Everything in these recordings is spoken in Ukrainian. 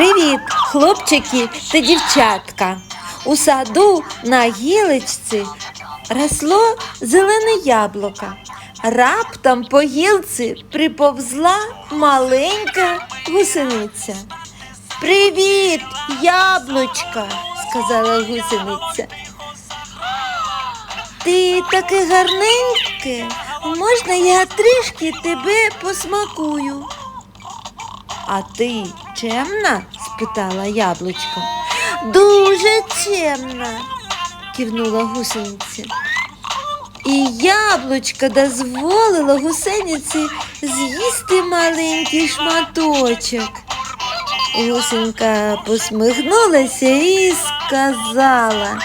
Привіт, хлопчики та дівчатка. У саду на гілочці росло зелене яблуко. Раптом по гілці приповзла маленька гусениця. Привіт, яблучка, сказала гусениця. Ти таке гарненьке, можна я трішки тебе посмакую? А ти чемна? спитала яблучко. Дуже чемна, кивнула гусениця. І яблучко дозволило гусениці з'їсти маленький шматочок. Гусенька посміхнулася і сказала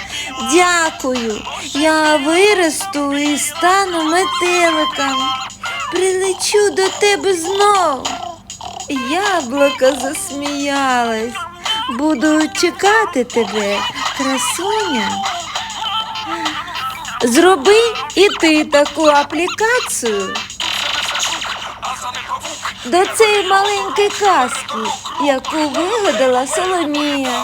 Дякую, я виросту і стану метеликом. Прилечу до тебе знов. Яблуко засміялась. Буду чекати тебе, красуня. Зроби і ти таку аплікацію до цієї маленької казки, яку вигадала Соломія.